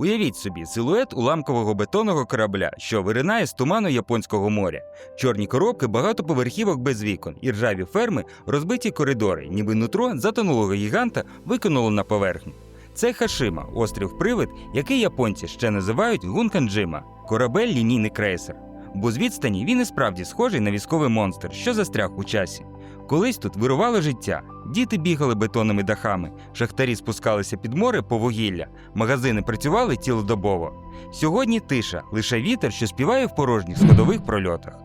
Уявіть собі силует уламкового бетонного корабля, що виринає з туману Японського моря. Чорні коробки, багатоповерхівок без вікон і ржаві ферми, розбиті коридори, ніби нутро затонулого гіганта викинуло на поверхню. Це Хашима, острів Привид, який японці ще називають Гунканджима, корабель лінійний крейсер. Бо з відстані він і справді схожий на військовий монстр, що застряг у часі. Колись тут вирувало життя. Діти бігали бетонними дахами, шахтарі спускалися під море по вугілля, магазини працювали цілодобово. Сьогодні тиша, лише вітер, що співає в порожніх сходових прольотах.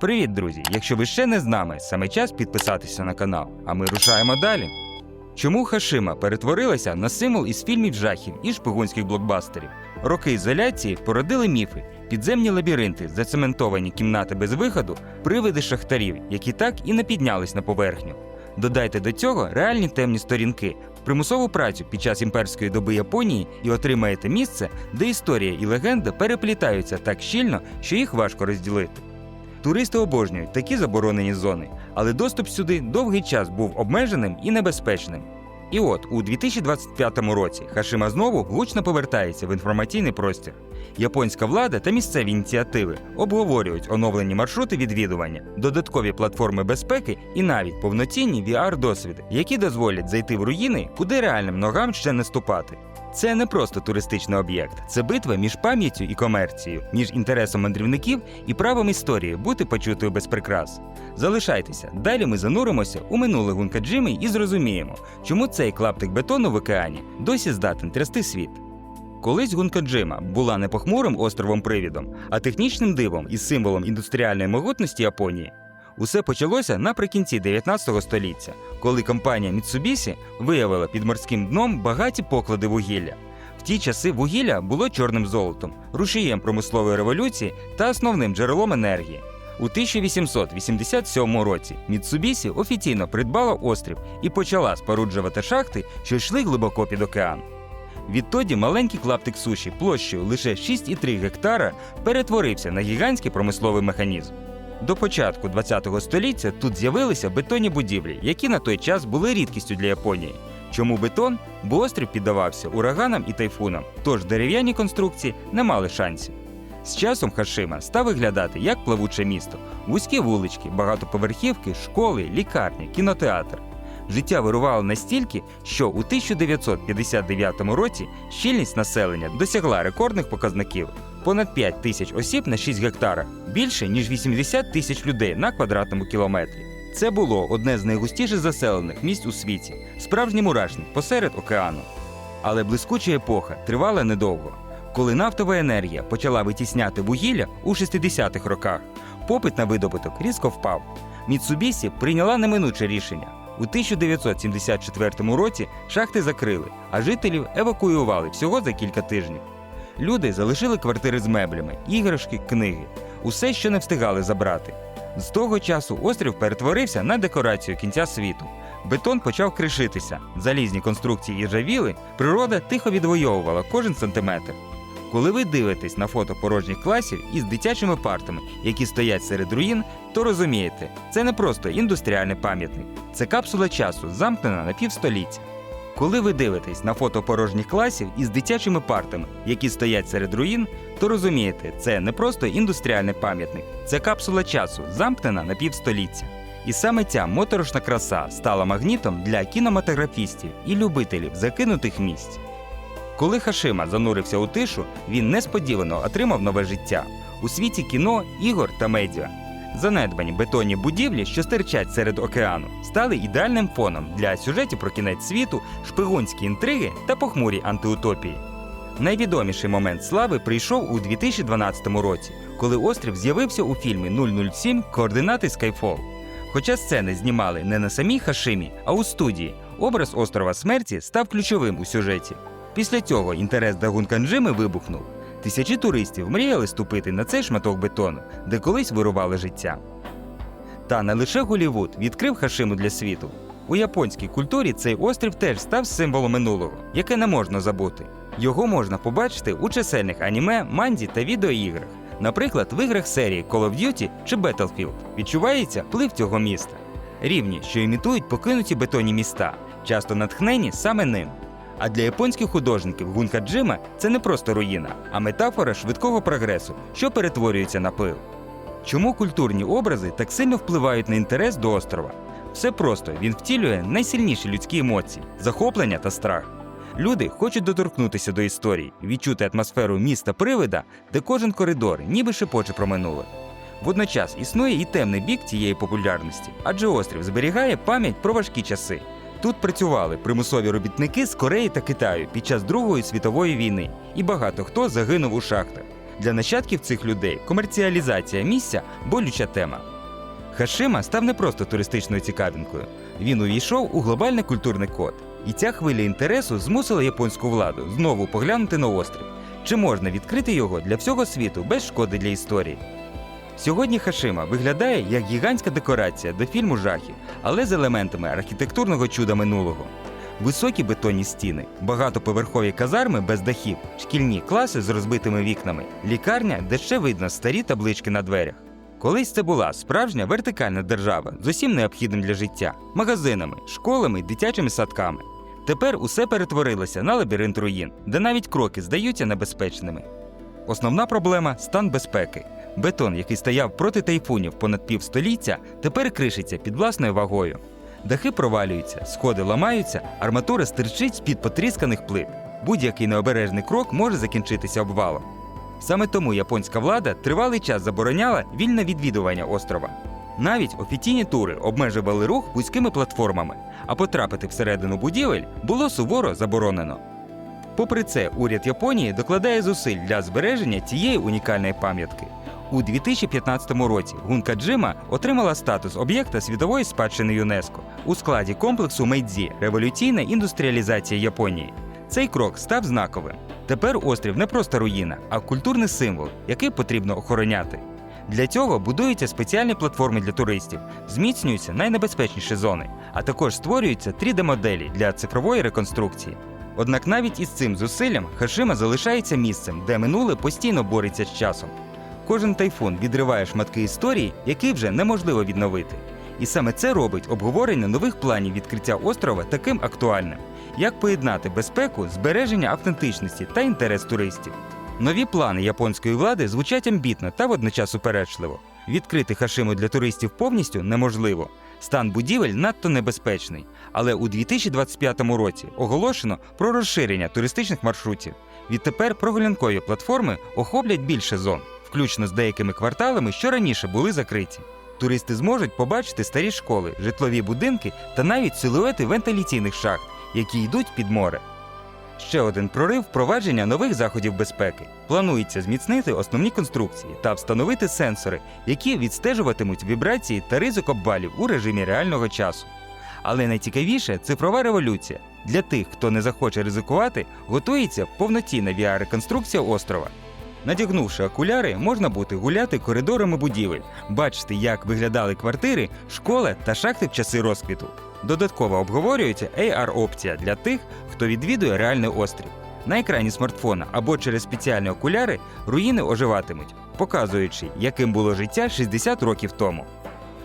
Привіт, друзі! Якщо ви ще не з нами, саме час підписатися на канал, а ми рушаємо далі. Чому Хашима перетворилася на символ із фільмів жахів і шпигунських блокбастерів? Роки ізоляції породили міфи, підземні лабіринти, зацементовані кімнати без виходу, привиди шахтарів, які так і не піднялись на поверхню. Додайте до цього реальні темні сторінки, примусову працю під час імперської доби Японії і отримаєте місце, де історія і легенда переплітаються так щільно, що їх важко розділити. Туристи обожнюють такі заборонені зони, але доступ сюди довгий час був обмеженим і небезпечним. І от у 2025 році Хашима знову гучно повертається в інформаційний простір. Японська влада та місцеві ініціативи обговорюють оновлені маршрути відвідування, додаткові платформи безпеки і навіть повноцінні VR-досвіди, які дозволять зайти в руїни, куди реальним ногам ще не ступати. Це не просто туристичний об'єкт, це битва між пам'яттю і комерцією, між інтересом мандрівників і правом історії бути почутою без прикрас. Залишайтеся, далі ми зануримося у минуле Гункаджими і зрозуміємо, чому цей клаптик бетону в океані досі здатен трясти світ. Колись Гункаджима була не похмурим островом привідом, а технічним дивом і символом індустріальної могутності Японії. Усе почалося наприкінці 19 століття, коли компанія Mitsubishi виявила під морським дном багаті поклади вугілля. В ті часи вугілля було чорним золотом, рушієм промислової революції та основним джерелом енергії. У 1887 році Mitsubishi офіційно придбала острів і почала споруджувати шахти, що йшли глибоко під океан. Відтоді маленький клаптик суші площею лише 6,3 гектара перетворився на гігантський промисловий механізм. До початку ХХ століття тут з'явилися бетонні будівлі, які на той час були рідкістю для Японії. Чому бетон? Бо острів піддавався ураганам і тайфунам, тож дерев'яні конструкції не мали шансів. З часом Хашима став виглядати як плавуче місто: вузькі вулички, багатоповерхівки, школи, лікарні, кінотеатр. Життя вирувало настільки, що у 1959 році щільність населення досягла рекордних показників понад 5 тисяч осіб на 6 гектарах, більше ніж 80 тисяч людей на квадратному кілометрі. Це було одне з найгустіше заселених місць у світі, справжній мурашник посеред океану. Але блискуча епоха тривала недовго. Коли нафтова енергія почала витісняти вугілля у 60-х роках, попит на видобуток різко впав. Міцубісі прийняла неминуче рішення. У 1974 році шахти закрили, а жителів евакуювали всього за кілька тижнів. Люди залишили квартири з меблями, іграшки, книги, усе, що не встигали забрати. З того часу острів перетворився на декорацію кінця світу. Бетон почав кришитися, залізні конструкції іржавіли, природа тихо відвоювала кожен сантиметр. Коли ви дивитесь на фото порожніх класів із дитячими партами, які стоять серед руїн, то розумієте, це не просто індустріальний пам'ятник, це капсула часу, замкнена на півстоліття. Коли ви дивитесь на фото порожніх класів із дитячими партами, які стоять серед руїн, то розумієте, це не просто індустріальний пам'ятник, це капсула часу, замкнена на півстоліття. І саме ця моторошна краса стала магнітом для кінематографістів і любителів закинутих місць. Коли Хашима занурився у тишу, він несподівано отримав нове життя у світі кіно, ігор та медіа. Занедбані бетонні будівлі, що стирчать серед океану, стали ідеальним фоном для сюжетів про кінець світу, шпигунські інтриги та похмурі антиутопії. Найвідоміший момент слави прийшов у 2012 році, коли острів з'явився у фільмі 007 Координати Skyfall. Хоча сцени знімали не на самій Хашимі, а у студії, образ острова смерті став ключовим у сюжеті. Після цього інтерес до Гунканджими вибухнув. Тисячі туристів мріяли ступити на цей шматок бетону, де колись вирували життя. Та не лише Голівуд відкрив Хашиму для світу. У японській культурі цей острів теж став символом минулого, яке не можна забути. Його можна побачити у чисельних аніме, манді та відеоіграх, наприклад, в іграх серії Call of Duty чи Battlefield. Відчувається вплив цього міста. Рівні, що імітують покинуті бетонні міста, часто натхнені саме ним. А для японських художників Гункаджима це не просто руїна, а метафора швидкого прогресу, що перетворюється на пил. Чому культурні образи так сильно впливають на інтерес до острова? Все просто він втілює найсильніші людські емоції захоплення та страх. Люди хочуть доторкнутися до історії, відчути атмосферу міста привида, де кожен коридор ніби шепоче про минуле. Водночас існує і темний бік цієї популярності, адже острів зберігає пам'ять про важкі часи. Тут працювали примусові робітники з Кореї та Китаю під час Другої світової війни, і багато хто загинув у шахтах. Для нащадків цих людей комерціалізація місця болюча тема. Хашима став не просто туристичною цікавинкою. Він увійшов у глобальний культурний код. І ця хвиля інтересу змусила японську владу знову поглянути на острів. Чи можна відкрити його для всього світу без шкоди для історії? Сьогодні Хашима виглядає як гігантська декорація до фільму жахів, але з елементами архітектурного чуда минулого. Високі бетонні стіни, багатоповерхові казарми без дахів, шкільні класи з розбитими вікнами, лікарня, де ще видно старі таблички на дверях. Колись це була справжня вертикальна держава з усім необхідним для життя магазинами, школами дитячими садками. Тепер усе перетворилося на лабіринт руїн, де навіть кроки здаються небезпечними. Основна проблема стан безпеки. Бетон, який стояв проти тайфунів понад півстоліття, тепер кришиться під власною вагою. Дахи провалюються, сходи ламаються, арматура стирчить з-під потрісканих плит. Будь-який необережний крок може закінчитися обвалом. Саме тому японська влада тривалий час забороняла вільне відвідування острова. Навіть офіційні тури обмежували рух вузькими платформами, а потрапити всередину будівель було суворо заборонено. Попри це, уряд Японії докладає зусиль для збереження цієї унікальної пам'ятки. У 2015 році Гункаджима отримала статус об'єкта світової спадщини ЮНЕСКО у складі комплексу Мейдзі революційна індустріалізація Японії. Цей крок став знаковим. Тепер острів не просто руїна, а культурний символ, який потрібно охороняти. Для цього будуються спеціальні платформи для туристів, зміцнюються найнебезпечніші зони, а також створюються 3D-моделі для цифрової реконструкції. Однак навіть із цим зусиллям Хашима залишається місцем, де минуле постійно бореться з часом. Кожен тайфун відриває шматки історії, які вже неможливо відновити. І саме це робить обговорення нових планів відкриття острова таким актуальним. Як поєднати безпеку, збереження автентичності та інтерес туристів? Нові плани японської влади звучать амбітно та водночас упереджливо. Відкрити Хашиму для туристів повністю неможливо. Стан будівель надто небезпечний. Але у 2025 році оголошено про розширення туристичних маршрутів. Відтепер прогулянкові платформи охоплять більше зон, включно з деякими кварталами, що раніше були закриті. Туристи зможуть побачити старі школи, житлові будинки та навіть силуети вентиляційних шахт, які йдуть під море. Ще один прорив впровадження нових заходів безпеки. Планується зміцнити основні конструкції та встановити сенсори, які відстежуватимуть вібрації та ризик обвалів у режимі реального часу. Але найцікавіше цифрова революція. Для тих, хто не захоче ризикувати, готується повноцінна VR-реконструкція острова. Надягнувши окуляри, можна буде гуляти коридорами будівель, бачити, як виглядали квартири, школи та шахти в часи розквіту. Додатково обговорюється AR-опція для тих, хто відвідує реальний острів. На екрані смартфона або через спеціальні окуляри руїни оживатимуть, показуючи, яким було життя 60 років тому.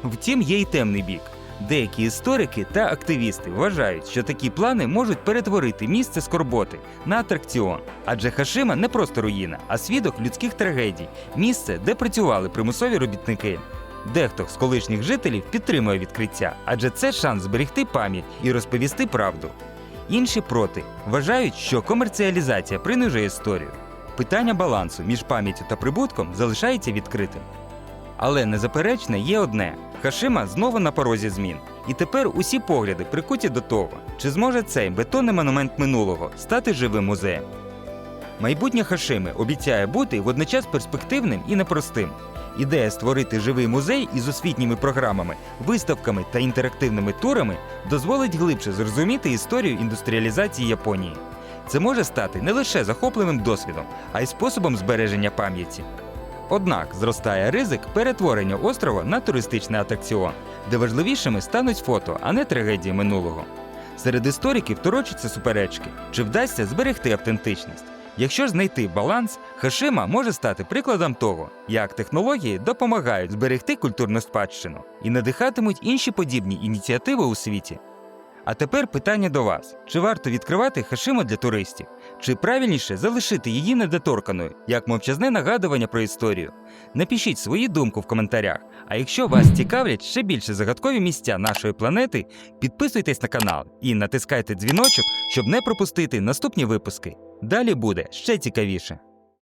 Втім, є й темний бік. Деякі історики та активісти вважають, що такі плани можуть перетворити місце скорботи на атракціон, адже Хашима не просто руїна, а свідок людських трагедій, місце, де працювали примусові робітники. Дехто з колишніх жителів підтримує відкриття, адже це шанс зберегти пам'ять і розповісти правду. Інші проти вважають, що комерціалізація принижує історію. Питання балансу між пам'яттю та прибутком залишається відкритим. Але незаперечне є одне: Хашима знову на порозі змін. І тепер усі погляди прикуті до того, чи зможе цей бетонний монумент минулого стати живим музеєм. Майбутнє Хашими обіцяє бути водночас перспективним і непростим. Ідея створити живий музей із освітніми програмами, виставками та інтерактивними турами дозволить глибше зрозуміти історію індустріалізації Японії. Це може стати не лише захопливим досвідом, а й способом збереження пам'яті. Однак зростає ризик перетворення острова на туристичний атракціон, де важливішими стануть фото, а не трагедії минулого. Серед істориків торочаться суперечки, чи вдасться зберегти автентичність. Якщо ж знайти баланс, Хашима може стати прикладом того, як технології допомагають зберегти культурну спадщину і надихатимуть інші подібні ініціативи у світі. А тепер питання до вас: чи варто відкривати Хашиму для туристів? Чи правильніше залишити її недоторканою, як мовчазне нагадування про історію? Напишіть свої думки в коментарях. А якщо вас цікавлять ще більше загадкові місця нашої планети, підписуйтесь на канал і натискайте дзвіночок, щоб не пропустити наступні випуски. Далі буде ще цікавіше.